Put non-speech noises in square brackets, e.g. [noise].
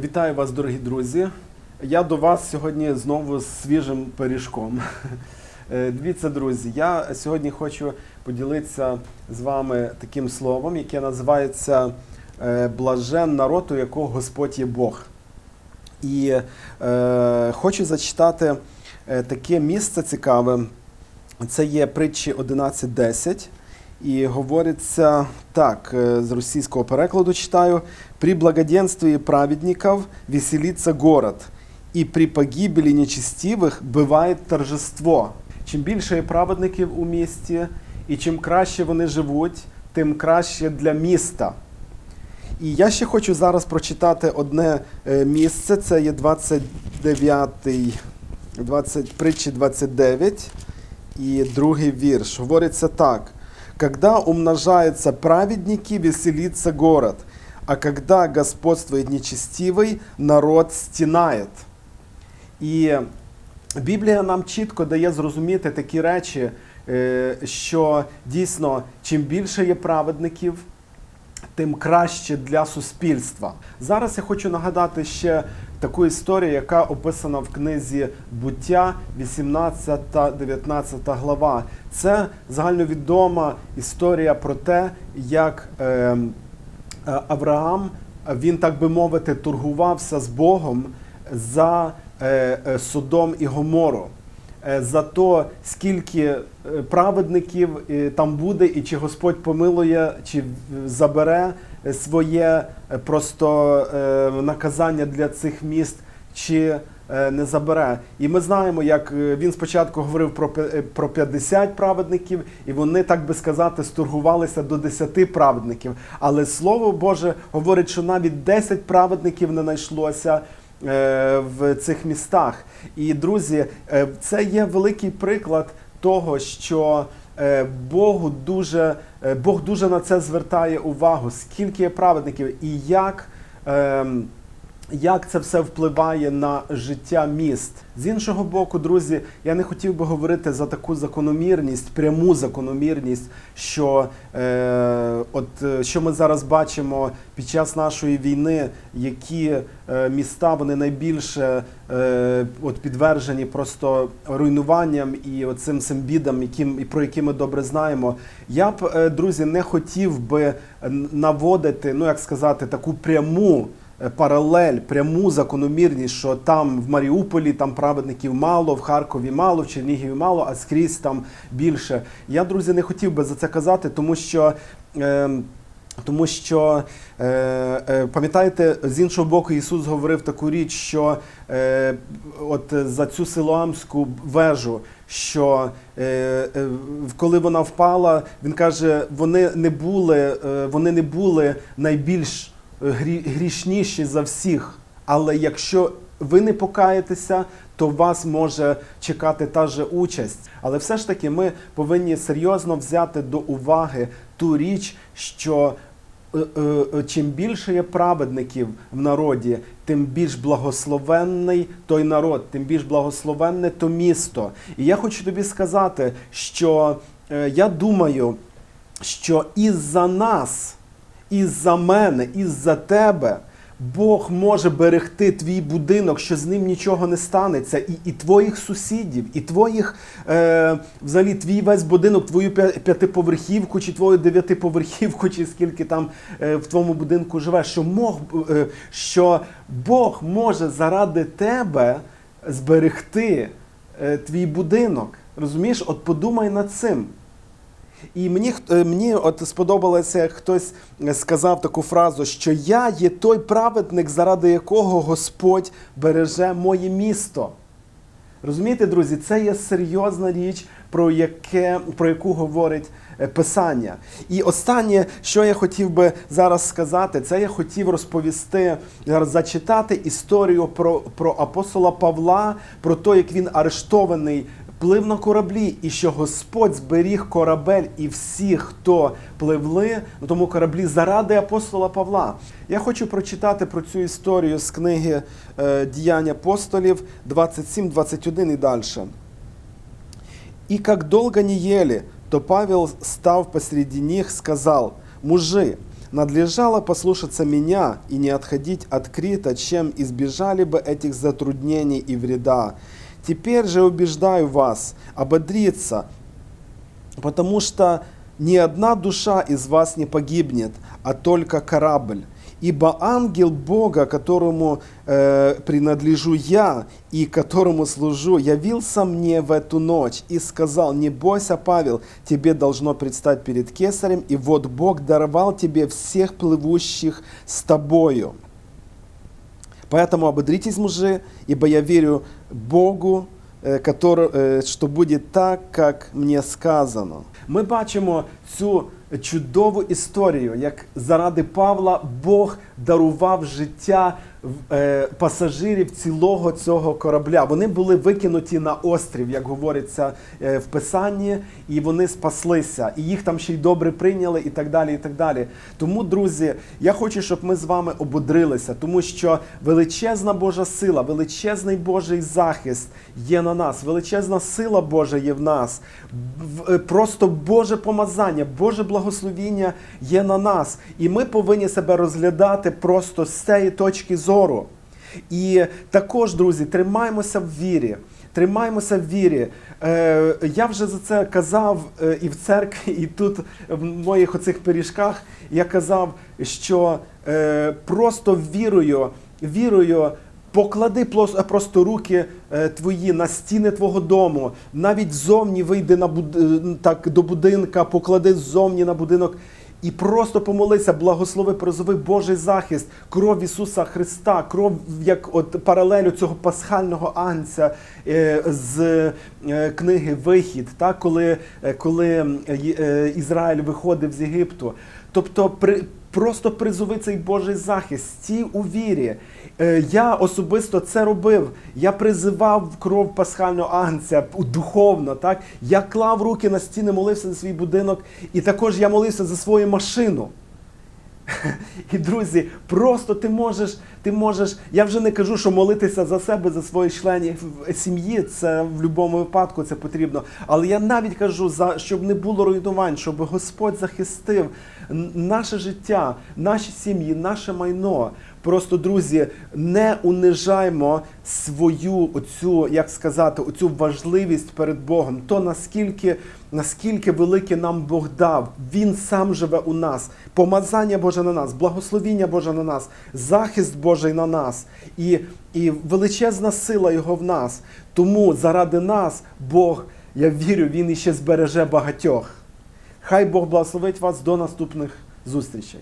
Вітаю вас, дорогі друзі. Я до вас сьогодні знову з свіжим пиріжком. [laughs] Е, Дивіться, друзі, я сьогодні хочу поділитися з вами таким словом, яке називається е, блажен народ, у якого Господь є Бог. І е, хочу зачитати е, таке місце цікаве. Це є притчі 11.10. І говориться так, е, з російського перекладу читаю: при благоденствии праведников веселится город, і при погибелі нечестивих буває торжество. Чим більше є праведників у місті, і чим краще вони живуть, тим краще для міста. І я ще хочу зараз прочитати одне е, місце. Це є 29, 20, притчі 29 і другий вірш. Говориться так. Когда умножаются праведники, веселится город, а когда господствует нечестивый, народ стінає. І Біблія нам чітко дає зрозуміти такі речі, е, що дійсно чим більше є праведників, тим краще для суспільства. Зараз я хочу нагадати ще таку історію, яка описана в книзі Буття, 18-19 глава. Це загальновідома історія про те, як е, е, Авраам, він, так би мовити, торгувався з Богом за е, е, Содом і Гомору. Е, За то, скільки е, праведників е, там буде, і чи Господь помилує, чи забере своє просто наказання для цих міст, чи не забере. І ми знаємо, як він спочатку говорив про пе- е, 50 праведників, і вони, так би сказати, сторгувалися до 10 праведників. Але Слово Боже говорить, що навіть 10 праведників не знайшлося в цих містах. І друзі, е, це є великий приклад того, що е, Богу дуже, е, Бог дуже на це звертає увагу, скільки є праведників і як. Як це все впливає на життя міст. З іншого боку, друзі, я не хотів би говорити за таку закономірність, пряму закономірність, що, е, от, е, що ми зараз бачимо під час нашої війни, які е, міста вони найбільше е, от, підвержені просто руйнуванням і оцим цим бідам, яким, і про які ми добре знаємо. Я б, е, друзі, не хотів би наводити, ну як сказати, таку пряму паралель, пряму закономірність, що там в Маріуполі там праведників мало, в Харкові мало, в Чернігові мало, а скрізь там більше. Я, друзі, не хотів би за це казати, тому що. Е, тому що е, е, пам'ятаєте, з іншого боку, Ісус говорив таку річ, що е, от за цю силоамську вежу, що е, е, коли вона впала, він каже, вони не були, е, вони не були найбільш грі, грішніші за всіх. Але якщо ви не покаєтеся, то вас може чекати та же участь. Але все ж таки ми повинні серйозно взяти до уваги ту річ, що е, е, чим більше є праведників в народі, тим більш благословенний той народ, тим більш благословенне то місто. І я хочу тобі сказати, що е, я думаю, що із-за нас, із-за мене, із-за тебе. Бог може берегти твій будинок, що з ним нічого не станеться, і, і твоїх сусідів, і твоїх, е, взагалі, твій весь будинок, твою п'ятиповерхівку, чи твою дев'ятиповерхівку, чи скільки там е, в твоєму будинку живе, що, мог, е, що Бог може заради тебе зберегти е, твій будинок. Розумієш, от подумай над цим. І мені, е, мені от сподобалося, як хтось е, сказав таку фразу, що я є той праведник, заради якого Господь береже моє місто. Розумієте, друзі, це є серйозна річ, про, яке, про яку говорить е, Писання. І останнє, що я хотів би зараз сказати, це я хотів розповісти, зачитати історію про, про апостола Павла, про те, як він арештований. Плив на кораблі, і що Господь зберіг корабель і всіх, хто пливли на тому кораблі заради апостола Павла. Я хочу прочитати про цю історію з книги е, Діянь апостолів 27, 21 і далі. И как долго не ели, то Павел, став посреди них, сказал, «Мужи, надлежало послушаться меня и не отходить от Крита, чем избежали бы этих затруднений и вреда. Теперь же убеждаю вас ободриться, потому что ни одна душа из вас не погибнет, а только корабль. Ибо ангел Бога, которому э, принадлежу я и которому служу, явился мне в эту ночь и сказал, не бойся, Павел, тебе должно предстать перед кесарем, и вот Бог даровал тебе всех плывущих с тобою. Поэтому ободритесь, мужи, ибо я верю Богу, е, который, що буде так, як мені сказано. Ми бачимо цю чудову історію, як заради Павла Бог дарував життя пасажирів цілого цього корабля. Вони були викинуті на острів, як говориться е, в Писанні, і вони спаслися, і їх там ще й добре прийняли, і так далі. і так далі. Тому, друзі, я хочу, щоб ми з вами ободрилися, тому що величезна Божа сила, величезний Божий захист є на нас, величезна сила Божа є в нас. Е, Просто Боже помазання, Боже благословіння є на нас. І ми повинні себе розглядати просто з цієї точки зору. І також, друзі, тримаємося в вірі. Тримаємося в вірі. Е, я вже за це казав е, і в церкві, і тут в моїх оцих пиріжках. Я казав, що е, просто вірою, вірою поклади просто руки е, твої на стіни твого дому, навіть ззовні вийди на буд... е, так, до будинка, поклади ззовні на будинок. І просто помолися, благослови, призови Божий захист, кров Ісуса Христа, кров як от паралелю цього пасхального анця е, з е, книги Вихід, так, коли, е, коли Ізраїль виходив з Єгипту. Тобто при, просто призови цей Божий захист, стій у вірі. Е, Я особисто це робив. Я призивав кров пасхального агнця духовно. Так? Я клав руки на стіни, молився за свій будинок, і також я молився за свою машину. І друзі, просто ти можеш, ти можеш. Я вже не кажу, що молитися за себе, за своїх членів сім'ї. Це в будь-якому випадку це потрібно. Але я навіть кажу, за щоб не було руйнувань, щоб Господь захистив наше життя, наші сім'ї, наше майно. Просто, друзі, не унижаймо свою оцю, як сказати, оцю важливість перед Богом. То наскільки, наскільки велике нам Бог дав. Він сам живе у нас. Помазання Боже на нас, благословіння Боже на нас, захист Божий на нас і, і величезна сила Його в нас. Тому заради нас Бог, я вірю, Він іще збереже багатьох. Хай Бог благословить вас до наступних зустрічей.